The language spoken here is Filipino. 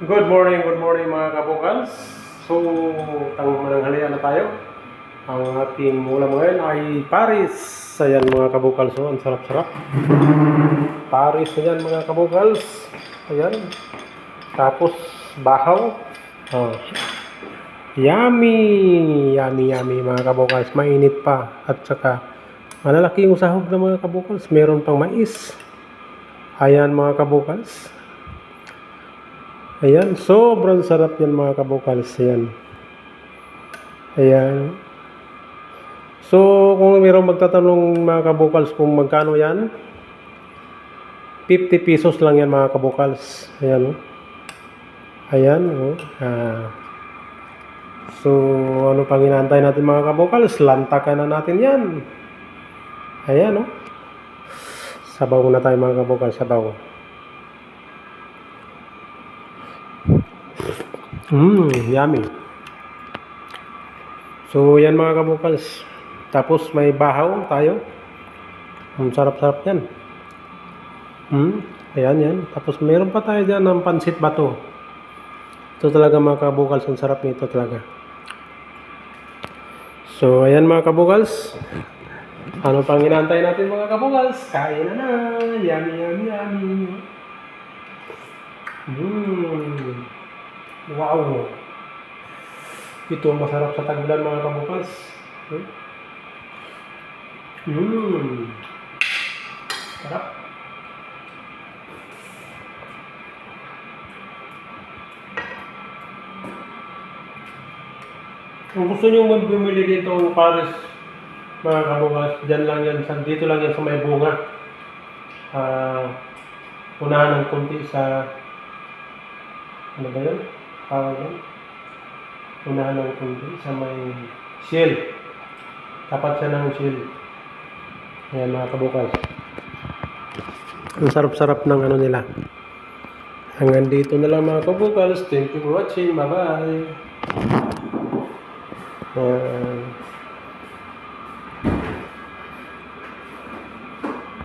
Good morning, good morning mga kabukals. So, tang mananghalian na tayo. Ang ating ulam ngayon ay Paris. Ayan mga kabukals, so, ang sarap-sarap. Paris na yan mga kabukals. Ayan. Tapos, bahaw. Oh. Yummy! Yummy, yummy mga kabukals. Mainit pa. At saka, malalaki yung sahog na mga kabukals. Meron pang mais. Ayan mga kabukals. Ayan, sobrang sarap yan mga kabukals. Ayan. Ayan. So, kung mayroong magtatanong mga kabukals kung magkano yan, 50 pesos lang yan mga kabukals. Ayan. Ayan, oh. Ah. So, ano pang inaantay natin mga kabukals? Lantakan na natin yan. Ayan, oh. Sabaw na tayo mga kabukals, sabaw. Mmm, yummy. So, yan mga kabukals. Tapos may bahaw tayo. Ang sarap-sarap yan. Hmm, ayan yan. Tapos meron pa tayo dyan ng pansit bato. Ito talaga mga kabukals. Ang sarap nito talaga. So, ayan mga kabukals. Ano pang inaantay natin mga kabukals? Kain na na. Yummy, yummy, yummy. Mmm. Wow! Ito masarap sa tagulan mga kabukas. Hmm? Mmm. Sarap. Kung gusto nyo bumili dito ng Paris, mga kabukas, dyan lang yan, dito lang yan sa may bunga. Ah, unahan ng konti sa ano ba yun? Tawag yun? Unahan ng kundi sa may shield. Tapat siya ng shield. Ayan mga kabukas. Ang sarap-sarap ng ano nila. Hanggang dito na lang mga kabukas. Thank you for watching. Bye-bye. Ayan.